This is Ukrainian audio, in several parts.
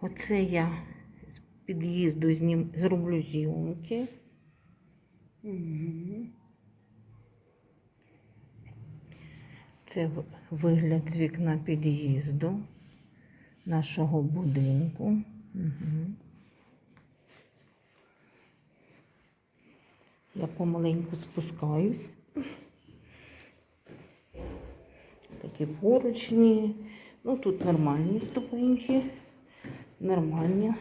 Оце я з під'їзду знім... зроблю зйомки. Це вигляд з вікна під'їзду нашого будинку. Я помаленьку спускаюсь. Такі поручні. Ну, тут нормальні ступеньки. Нормальні.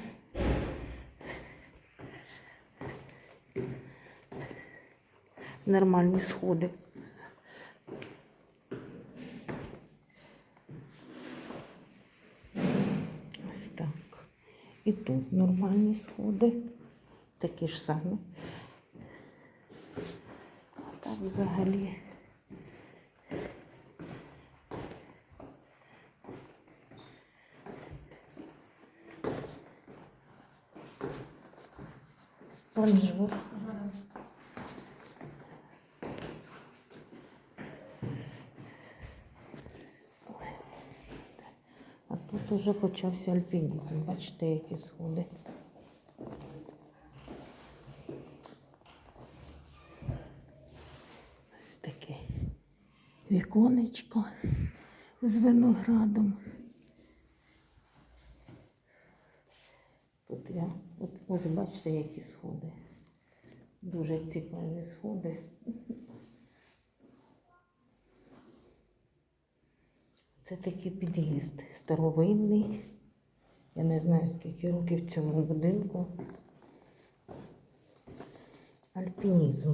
Нормальні сходи. Ось так. І тут нормальні сходи. Такі ж самі. Так взагалі. Бонжур. А тут уже почався альпінізм. Бачите, які сходи. Ось таке віконечко з виноградом. Тут я, от, ось бачите, які сходи. Дуже цікаві сходи. Це такий під'їзд старовинний. Я не знаю, скільки років цьому будинку. Альпінізм.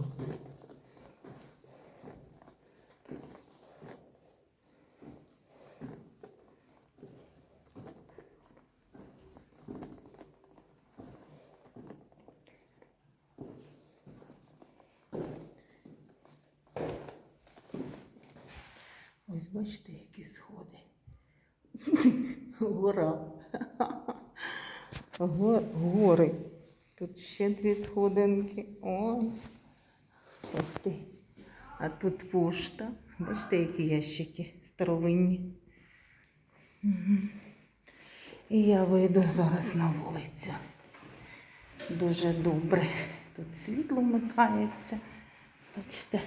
Ось бачите, які сходи. Гора. Гори. Тут ще дві сходинки. Ой. Ух ти. А тут пошта. Бачите, які ящики старовинні. І я вийду зараз на вулицю. Дуже добре. Тут світло вмикається. Бачите,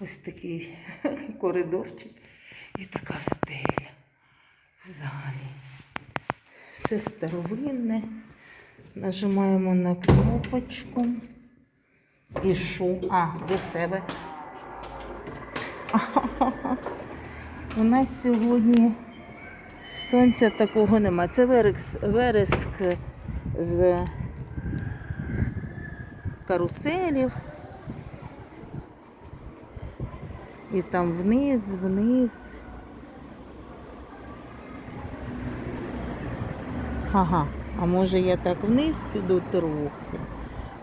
ось такий коридорчик і така стеля. Взагалі. Все старовинне. Нажимаємо на кнопочку. І шу. А, до себе. У нас сьогодні сонця такого нема. Це вереск, вереск з каруселів. І там вниз, вниз. Ага, а може я так вниз піду трохи,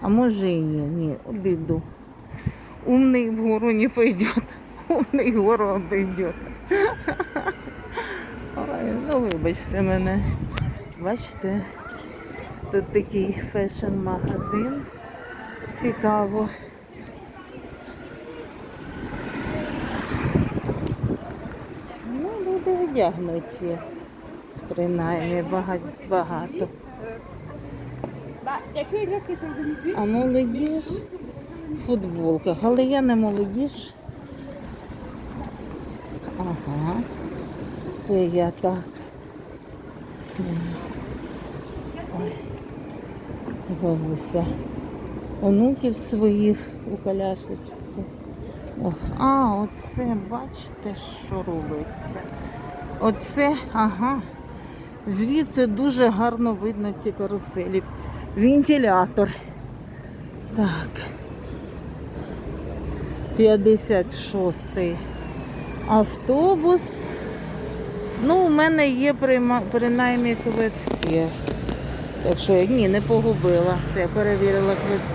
а може і ні, ні, обійду. Умний вгору не пойдет, умний вгору обійдет. Ой, ну вибачте мене. Бачите, тут такий фешн-магазин. Цікаво. Ну, люди одягнуті. Принаймні багато. А молодіж в футболках. Але я не молодіж. Ага. Це я так. Ой. Це бабуся. Онуків своїх у колясочці. О, а, оце, бачите, що робиться. Оце, ага. Звідси дуже гарно видно ці каруселі. Вентилятор. Так. 56-й автобус. Ну, у мене є принаймні квитки. Так що ні, не погубила. Я перевірила квитки.